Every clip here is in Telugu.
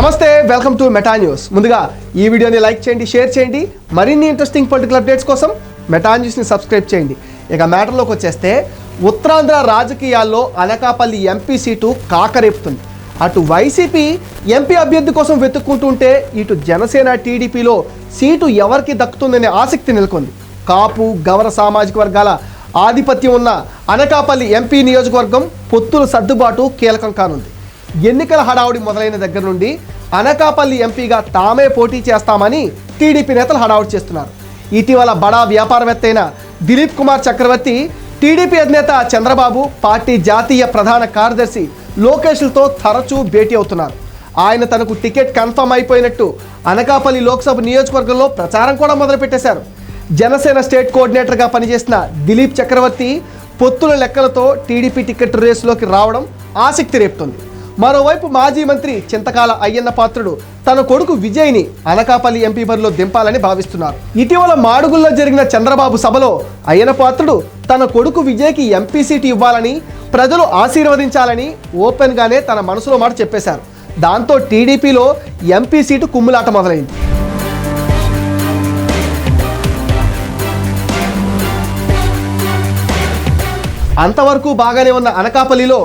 నమస్తే వెల్కమ్ టు మెటా న్యూస్. ముందుగా ఈ వీడియోని లైక్ చేయండి షేర్ చేయండి. మరిన్ని ఇంట్రెస్టింగ్ పొలిటికల్ అప్డేట్స్ కోసం మెటా న్యూస్ని సబ్స్క్రైబ్ చేయండి. ఇక మ్యాటర్లోకి వచ్చేస్తే ఉత్తరాంధ్ర రాజకీయాల్లో అనకాపల్లి ఎంపీ సీటు కాకరేపుతుంది. అటు వైసీపీ ఎంపీ అభ్యర్థి కోసం వెతుక్కుంటుంటే ఇటు జనసేన టీడీపీలో సీటు ఎవరికి దక్కుతుందనే ఆసక్తి నెలకొంది. కాపు గవర సామాజిక వర్గాల ఆధిపత్యం ఉన్న అనకాపల్లి ఎంపీ నియోజకవర్గం పొత్తుల సర్దుబాటు కీలకం కానుంది. ఎన్నికల హడావుడి మొదలైన దగ్గర నుండి అనకాపల్లి ఎంపీగా తామే పోటీ చేస్తామని టీడీపీ నేతలు హడావుడి చేస్తున్నారు. ఇటీవల బడా వ్యాపారవేత్త అయిన దిలీప్ కుమార్ చక్రవర్తి టీడీపీ అధినేత చంద్రబాబు పార్టీ జాతీయ ప్రధాన కార్యదర్శి లోకేష్లతో తరచూ భేటీ అవుతున్నారు. ఆయన తనకు టికెట్ కన్ఫర్మ్ అయిపోయినట్టు అనకాపల్లి లోక్సభ నియోజకవర్గంలో ప్రచారం కూడా మొదలుపెట్టేశారు. జనసేన స్టేట్ కోఆర్డినేటర్గా పనిచేసిన దిలీప్ చక్రవర్తి పొత్తుల లెక్కలతో టీడీపీ టికెట్ రేసులోకి రావడం ఆసక్తి రేపుతోంది. మరోవైపు మాజీ మంత్రి చింతకాల అయ్యన్న పాత్రుడు తన కొడుకు విజయ్ని అనకాపల్లి ఎంపీ బరిలో దింపాలని భావిస్తున్నారు. ఇటీవల మాడుగుల్లో జరిగిన చంద్రబాబు సభలో అయ్యన్న పాత్రుడు తన కొడుకు విజయ్కి ఎంపీ సీటు ఇవ్వాలని ప్రజలు ఆశీర్వదించాలని ఓపెన్గానే తన మనసులో మాట చెప్పేశారు. దాంతో టీడీపీలో ఎంపీ సీటు కుమ్ములాట మొదలైంది. అంతవరకు బాగానే ఉన్న అనకాపల్లిలో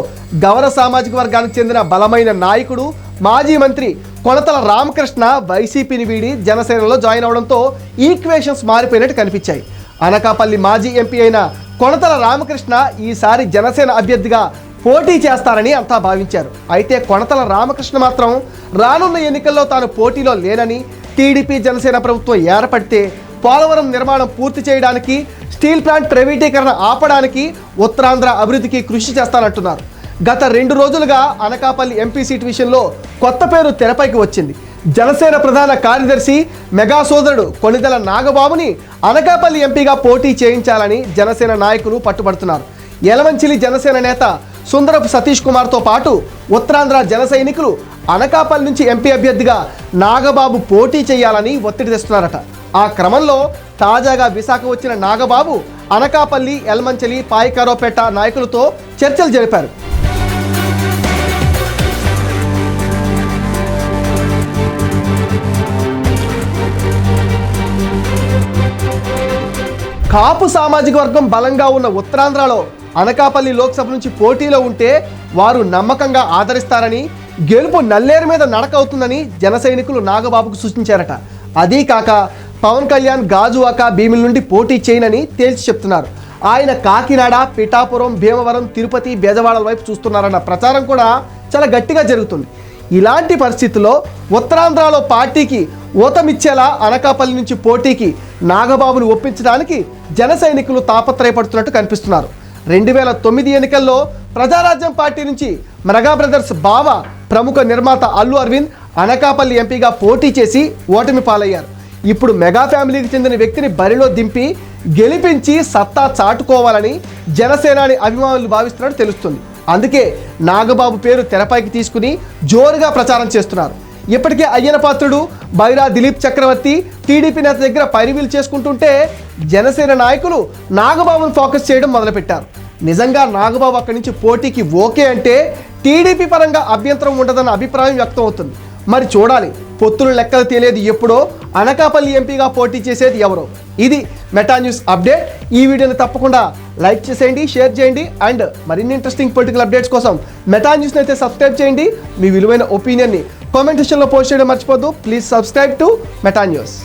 గౌర సామాజిక వర్గానికి చెందిన బలమైన నాయకుడు మాజీ మంత్రి కొనతల రామకృష్ణ వైసీపీని వీడి జనసేనలో జాయిన్ అవడంతో ఈక్వేషన్స్ మారిపోయినట్టు కనిపించాయి. అనకాపల్లి మాజీ ఎంపీ అయిన కొనతల రామకృష్ణ ఈసారి జనసేన అభ్యర్థిగా పోటీ చేస్తారని అంతా భావించారు. అయితే కొనతల రామకృష్ణ మాత్రం రానున్న ఎన్నికల్లో తాను పోటీలో లేనని టీడీపీ జనసేన ప్రభుత్వం ఏర్పడితే పోలవరం నిర్మాణం పూర్తి చేయడానికి స్టీల్ ప్లాంట్ ప్రైవేటీకరణ ఆపడానికి ఉత్తరాంధ్ర అభివృద్ధికి కృషి చేస్తానంటున్నారు. గత రెండు రోజులుగా అనకాపల్లి ఎంపీ సీట్ విషయంలో కొత్త పేరు తెరపైకి వచ్చింది. జనసేన ప్రధాన కార్యదర్శి మెగా సోదరుడు కొణిదెల నాగబాబుని అనకాపల్లి ఎంపీగా పోటీ చేయించాలని జనసేన నాయకులు పట్టుబడుతున్నారు. యలమంచిలి జనసేన నేత సుందరపు సతీష్ కుమార్తో పాటు ఉత్తరాంధ్ర జన సైనికులు అనకాపల్లి నుంచి ఎంపీ అభ్యర్థిగా నాగబాబు పోటీ చేయాలని ఒత్తిడి తెస్తున్నారట. ఆ క్రమంలో తాజాగా విశాఖ వచ్చిన నాగబాబు అనకాపల్లి ఎల్మంచలి పాయకారోపేట నాయకులతో చర్చలు జరిపారు. కాపు సామాజిక వర్గం బలంగా ఉన్న ఉత్తరాంధ్రలో అనకాపల్లి లోక్సభ నుంచి పోటీలో ఉంటే వారు నమ్మకంగా ఆదరిస్తారని గెలుపు నల్లేరు మీద నడక అవుతుందని జన సైనికులు నాగబాబుకు సూచించారట. అదీ కాక పవన్ కళ్యాణ్ గాజువాక భీమిల నుండి పోటీ చేయనని తేల్చి చెప్తున్నారు. ఆయన కాకినాడ పిఠాపురం భీమవరం తిరుపతి బేదవాడల వైపు చూస్తున్నారన్న ప్రచారం కూడా చాలా గట్టిగా జరుగుతుంది. ఇలాంటి పరిస్థితుల్లో ఉత్తరాంధ్రలో పార్టీకి ఊతమిచ్చేలా అనకాపల్లి నుంచి పోటీకి నాగబాబును ఒప్పించడానికి జన సైనికులు తాపత్రయపడుతున్నట్టు కనిపిస్తున్నారు. రెండు వేల తొమ్మిది ఎన్నికల్లో ప్రజారాజ్యం పార్టీ నుంచి మెగా బ్రదర్స్ బావ ప్రముఖ నిర్మాత అల్లు అరవింద్ అనకాపల్లి ఎంపీగా పోటీ చేసి ఓటమి పాలయ్యారు. ఇప్పుడు మెగా ఫ్యామిలీకి చెందిన వ్యక్తిని బరిలో దింపి గెలిపించి సత్తా చాటుకోవాలని జనసేనాని అభిమానులు భావిస్తున్నట్టు తెలుస్తుంది. అందుకే నాగబాబు పేరు తెరపైకి తీసుకుని జోరుగా ప్రచారం చేస్తున్నారు. ఇప్పటికే అయ్యన పాత్రుడు బైరా దిలీప్ చక్రవర్తి టీడీపీ నేత దగ్గర పైరివీలు చేసుకుంటుంటే జనసేన నాయకులు నాగబాబును ఫోకస్ చేయడం మొదలుపెట్టారు. నిజంగా నాగబాబు అక్కడి నుంచి పోటీకి ఓకే అంటే టీడీపీ పరంగా అభ్యంతరం ఉండదన్న అభిప్రాయం వ్యక్తం అవుతుంది. మరి చూడాలి పొత్తులు లెక్కలు తెలియదు ఎప్పుడో అనకాపల్లి ఎంపీగా పోటీ చేసేది ఎవరో. ఇది మెటా న్యూస్ అప్డేట్. ఈ వీడియోని తప్పకుండా లైక్ చేసేయండి షేర్ చేయండి అండ్ మరిన్ని ఇంట్రెస్టింగ్ పొలిటికల్ అప్డేట్స్ కోసం మెటా న్యూస్ని అయితే సబ్స్క్రైబ్ చేయండి. మీ విలువైన ఒపీనియన్ని కామెంట్ సెక్షన్లో పోస్ట్ చేయడం మర్చిపోద్దు. Please subscribe to Meta news.